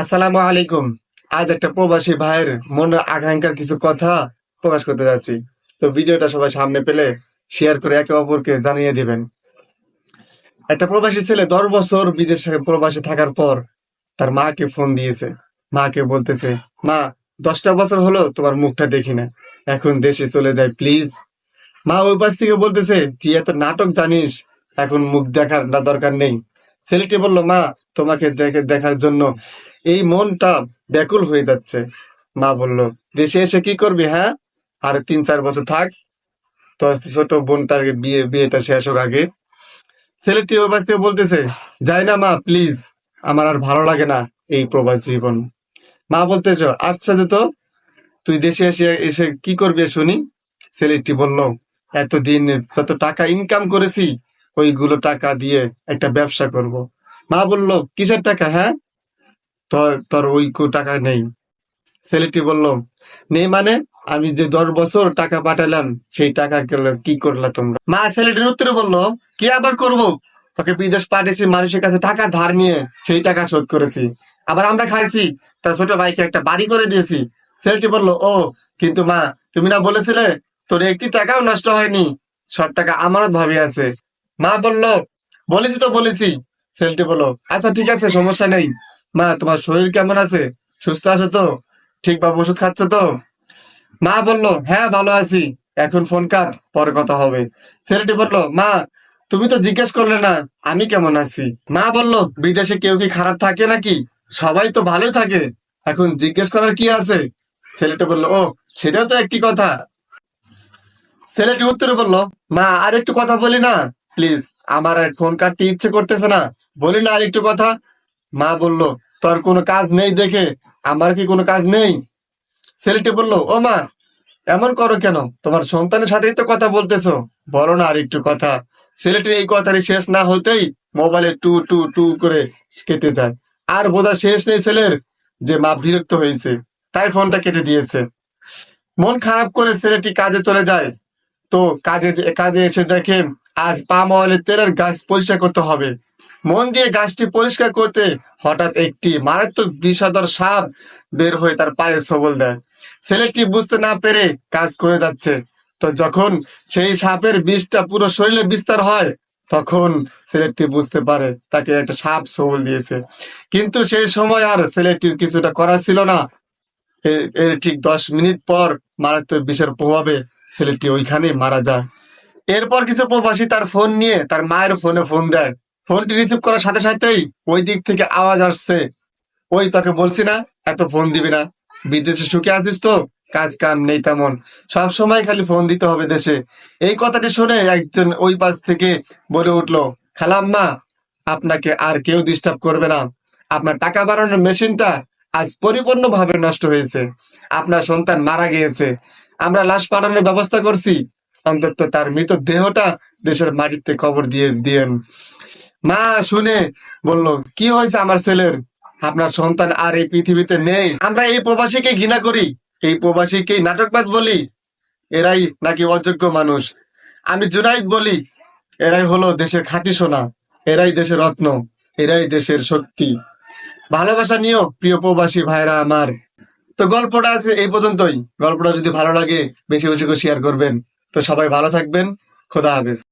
আসসালামু আলাইকুম। আজ একটা প্রবাসী ভাইয়ের মনের আকাঙ্ক্ষার কিছু কথা প্রকাশ করতে যাচ্ছি। তো ভিডিওটা সবাই সামনে পেলে শেয়ার করে একে অপরকে জানিয়ে দিবেন। একটা প্রবাসী ছেলে দশ বছর বিদেশে প্রবাসী থাকার পর তার মাকে ফোন দিয়েছে। মাকে বলতেছে, মা, দশটা বছর হলো তোমার মুখটা দেখি না। এখন দেশে চলে যায় প্লিজ মা ওই পাশ থেকে বলতেছে, তুই এত নাটক জানিস, এখন মুখ দেখার না দরকার নেই। ছেলেটি বলল, মা, তোমাকে দেখে দেখার জন্য এই মনটা ব্যাকুল হয়ে যাচ্ছে। মা বলল, দেশে এসে কি করবি হ্যাঁ? আর তিন চার বছর থাক। তো ছোট বোনটার বিয়ে, বিয়েটা শেষ হোক আগে। ছেলেটি ওই থেকে বলতেছে, যাই না মা প্লিজ আমার আর ভালো লাগে না এই প্রবাস জীবন। মা বলতেছ আচ্ছা তো, তুই দেশে এসে এসে কি করবি শুনি? ছেলেটি বলল, এতদিন যত টাকা ইনকাম করেছি, ওইগুলো টাকা দিয়ে একটা ব্যবসা করব। মা বলল, কিসের টাকা হ্যাঁ? তোর তোর ওই টাকা নেই। ছেলেটি বলল, নেই মানে? আমি যে দশ বছর টাকা পাঠালাম, সেই টাকা কি করলা তোমরা? মা ছেলেটির উত্তরে বলল, কি আবার করব? তোকে বিদেশ পাঠিয়েছি, মানুষের কাছে টাকা ধার নিয়ে সেই টাকা শোধ করেছি। আবার আমরা খাইছি, তার ছোট ভাইকে একটা বাড়ি করে দিয়েছি। ছেলেটি বলল, ও, কিন্তু মা, তুমি না বলেছিলে, তোর একটি টাকাও নষ্ট হয়নি। সব টাকা আমানত ভাবি আছে। মা বলল, বলেছি তো বলেছি। ছেলেটি বলল আচ্ছা ঠিক আছে, সমস্যা নেই। মা, তোমার শরীর কেমন আছে? সুস্থ আছে তো? ঠিকভাবে ওষুধ খাচ্ছ তো? মা বলল হ্যাঁ ভালো আছি। এখন ফোন কাট পরে কথা হবে। ছেলেটি বলল, মা, তুমি তো জিজ্ঞেস করলে না, আমি কেমন আছি? মা বলল, বিদেশে কেউ কি খারাপ থাকে নাকি? সবাই তো ভালোই থাকে। এখন জিজ্ঞেস করার কি আছে? ছেলেটি বলল, ও, সেটাও তো একটি কথা। ছেলেটি উত্তরে বলল, মা, আর একটু কথা বলি না? প্লিজ, আমার আর ফোন কাটতে ইচ্ছে করতেছে না। বলি না আর একটু কথা। মা বলল তোর কোনো কাজ নেই দেখে? আমার কি কোনো কাজ নেই? ছেলেটি বলল, ও মা, এমন করো কেন? তোমার সন্তানের সাথেই তো কথা বলতেছো। বলো না আর একটু কথা। ছেলেটির এই কথাটি শেষ না হতেই মোবাইলে টু টু টু করে কেটে যায়। আর বোধা শেষ নেই ছেলের যে মা বিরক্ত হয়েছে। তাই ফোনটা কেটে দিয়েছে। মন খারাপ করে ছেলেটি কাজে চলে যায়। তো কাজে কাজে এসে দেখে, আজ পাম অয়েলের তেলের গাছ পরিষ্কার করতে হবে। মন দিয়ে গাছটি পরিষ্কার করতে হঠাৎ একটি মারাত্মক বিষাদর সাপ বের হয়ে তার পায়ে সবল দেয়। ছেলেটি বুঝতে না পেরে কাজ করে যাচ্ছে। তো যখন সেই সাপের বিষটা পুরো শরীরে বিস্তার হয়, তখন ছেলেটি বুঝতে পারে তাকে একটা সাপ সবল দিয়েছে। কিন্তু সেই সময় আর ছেলেটির কিছুটা করা ছিল না। এর ঠিক দশ মিনিট পর মারাত্মক বিষের প্রভাবে ছেলেটি ওইখানেই মারা যায়। এরপর কিছু প্রবাসী তার ফোন নিয়ে তার মায়ের ফোনে ফোন দেয়। ফোনটি রিসিভ করার সাথে সাথেই ওই দিক থেকে আওয়াজ আসছে। ওই তাকে বলছি না, এত ফোন দিবি না। বিদেশে সুখে আছিস তো? কাজ কাম নেই তেমন। সব সময় খালি ফোন দিতে হবে দেশে। এই কথাটি শুনে একজন ওই পাশ থেকে বলে উঠল, খালাম্মা, আপনাকে আর কেউ ডিস্টার্ব করবে না। আপনার টাকা বাড়ানোর মেশিনটা আজ পরিপূর্ণভাবে নষ্ট হয়েছে। আপনার সন্তান মারা গিয়েছে। আমরা লাশ পাঠানোর ব্যবস্থা করছি। অন্তত তার মৃত দেহটা দেশের মাটিতে কবর দিয়ে দিয়েন। মা, শুনে। বলল, কি হয়েছে আমার ছেলের? আপনার সন্তান আর এই পৃথিবীতে নেই। আমরা এই প্রবাসীকে ঘৃণা করি। এই প্রবাসীকে নাটকবাজ বলি। এরাই নাকি অযোগ্য মানুষ। আমি জুনাইদ বলি। এরাই হলো দেশের খাঁটি সোনা। এরাই দেশের রত্ন। এরাই দেশের শক্তি। ভালোবাসা নিও প্রিয় প্রবাসী ভাইরা আমার। তো গল্পটা আছে এই পর্যন্তই। গল্পটা যদি ভালো লাগে, বেশি বেশি করে শেয়ার করবেন। তো সবাই ভালো থাকবেন। খোদা হাফেজ।